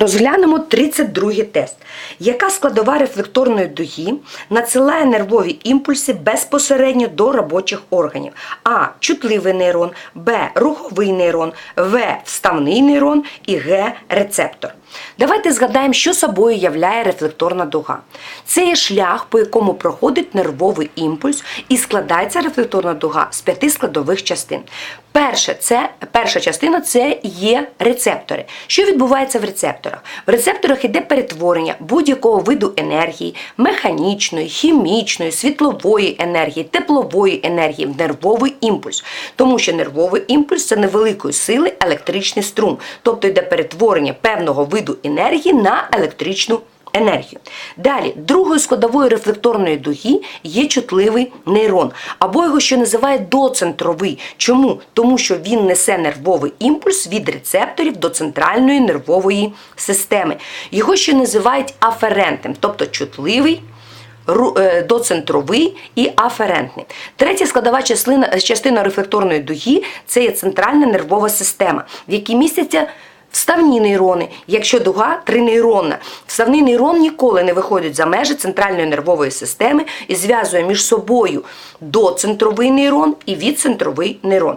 Розглянемо 32 тест. Яка складова рефлекторної дуги надсилає нервові імпульси безпосередньо до робочих органів? А. Чутливий нейрон, Б. Руховий нейрон, В. Вставний нейрон і Г. Рецептор. Давайте згадаємо, що собою являє рефлекторна дуга. Це є шлях, по якому проходить нервовий імпульс, і складається рефлекторна дуга з п'яти складових частин. Перше, це, перша частина це є рецептори. Що відбувається в рецепторах? В рецепторах йде перетворення будь-якого виду енергії, механічної, хімічної, світлової енергії, теплової енергії в нервовий імпульс. Тому що нервовий імпульс це невеликої сили електричний струм, тобто йде перетворення певного виду енергії на електричну енергію. Далі, другою складовою рефлекторної дуги є чутливий нейрон, або його ще називають доцентровий. Чому? Тому що він несе нервовий імпульс від рецепторів до центральної нервової системи. Його ще називають аферентним, тобто чутливий. е, Доцентровий і аферентний. Третя складова частина, частина рефлекторної дуги це є центральна нервова система, в якій містяться Вставні нейрони, якщо дуга тринейронна. Вставний нейрон ніколи не виходить за межі центральної нервової системи і зв'язує між собою доцентровий нейрон і відцентровий нейрон.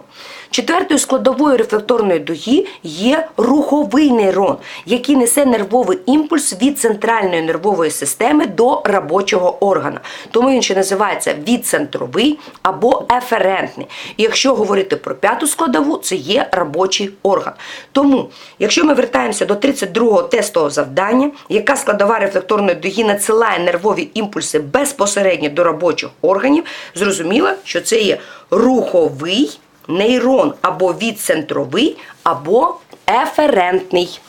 Четвертою складовою рефлекторної дуги є руховий нейрон, який несе нервовий імпульс від центральної нервової системи до робочого органа. Тому він ще називається відцентровий або еферентний. І якщо говорити про п'яту складову, це є робочий орган. Тому, якщо ми вертаємося до 32-го тестового завдання, яка складова рефлекторної дуги надсилає нервові імпульси безпосередньо до робочих органів, зрозуміло, що це є руховий нейрон або відцентровий, або еферентний.